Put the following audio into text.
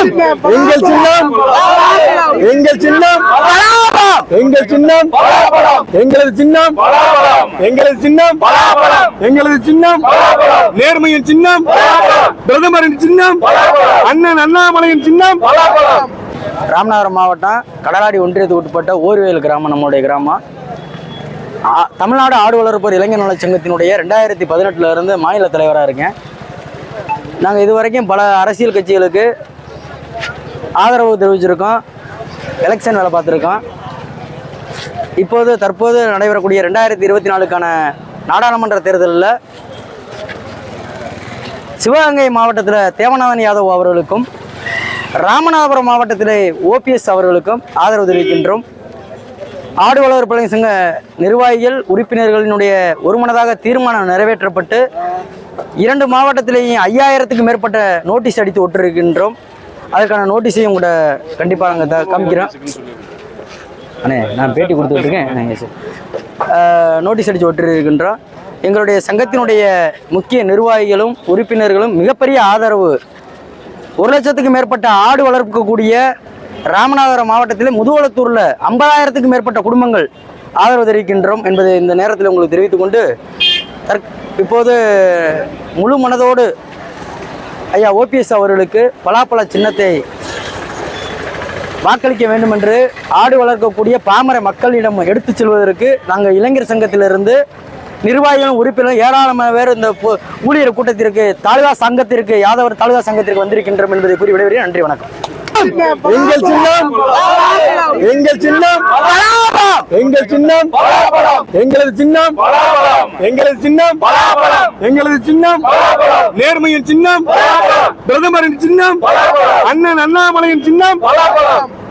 சின்னம். எங்கள் சின்னம். எங்கள் சின்னம். எங்கள் சின்னம். எங்களது சின்னம். எங்களது சின்னம். எங்களது சின்னம். நேர்மையின் சின்னம். பிரதமரின் சின்னம். அண்ணன் அண்ணாமலையின் சின்னம். ராமநாதபுரம் மாவட்டம் கடலாடி ஒன்றியத்துக்கு உட்பட்ட ஓர்வேல் கிராமம் நம்மளுடைய கிராமம். தமிழ்நாடு ஆடு வளர்ப்போர் இளைஞர் நலச் சங்கத்தினுடைய ரெண்டாயிரத்தி பதினெட்டுல இருந்து மாநில தலைவராக இருக்கேன். நாங்கள் இதுவரைக்கும் பல அரசியல் கட்சிகளுக்கு ஆதரவு தெரிவிச்சிருக்கோம். எலெக்ஷன் வேலை பார்த்துருக்கோம். இப்போது தற்போது நடைபெறக்கூடிய ரெண்டாயிரத்தி இருபத்தி நாலுக்கான நாடாளுமன்ற தேர்தலில் சிவகங்கை மாவட்டத்தில் தேவநாதன் யாதவ் அவர்களுக்கும் ராமநாதபுரம் மாவட்டத்திலே ஓபிஎஸ் அவர்களுக்கும் ஆதரவு தெரிவிக்கின்றோம். ஆடு வளர் பழனி சங்க நிர்வாகிகள் உறுப்பினர்களினுடைய ஒருமனதாக தீர்மானம் நிறைவேற்றப்பட்டு இரண்டு மாவட்டத்திலேயும் ஐயாயிரத்துக்கு மேற்பட்ட நோட்டீஸ் அடித்து ஒட்டிருக்கின்றோம். அதற்கான நோட்டீஸையும் கூட கண்டிப்பாக நாங்கள் த காமிக்கிறோம். அண்ணே நான் பேட்டி கொடுத்துட்ருக்கேன் நீங்கள் சார் நோட்டீஸ் அடித்து விட்டுருக்கின்றோம். எங்களுடைய சங்கத்தினுடைய முக்கிய நிர்வாகிகளும் உறுப்பினர்களும் மிகப்பெரிய ஆதரவு. ஒரு லட்சத்துக்கு மேற்பட்ட ஆடு வளர்க்கக்கூடிய ராமநாதபுரம் மாவட்டத்தில் முதுகுளத்தூரில் ஐம்பதாயிரத்துக்கும் மேற்பட்ட குடும்பங்கள் ஆதரவு தெரிவிக்கின்றோம் என்பதை இந்த நேரத்தில் உங்களுக்கு தெரிவித்துக் கொண்டு தற்- இப்போது முழு மனதோடு ஐயா ஓபிஎஸ் அவர்களுக்கு பலாப்பழ சின்னத்தை வாக்களிக்க வேண்டும் என்று ஆடு வளர்க்கக்கூடிய பாமர மக்களிடம் எடுத்துச் செல்வதற்கு நாங்கள் இளைஞர் சங்கத்திலிருந்து நிர்வாகிகளும் உறுப்பினரும் ஏராளமான பேர் இந்த ஊழியர் கூட்டத்திற்கு தாலுகா சங்கத்திற்கு யாதவர் தாலுகா சங்கத்திற்கு வந்திருக்கின்றோம் என்பதை கூறி விடைபெறுகிறேன். நன்றி வணக்கம். எங்கள் சின்னம் எங்கள் சின்னம். எங்கள் சின்னம் எங்களது சின்னம் எங்களது சின்னம் எங்களது சின்னம் நேர்மையின் சின்னம் பிரதமரின் சின்னம் அண்ணன் அண்ணாமலையின் சின்னம்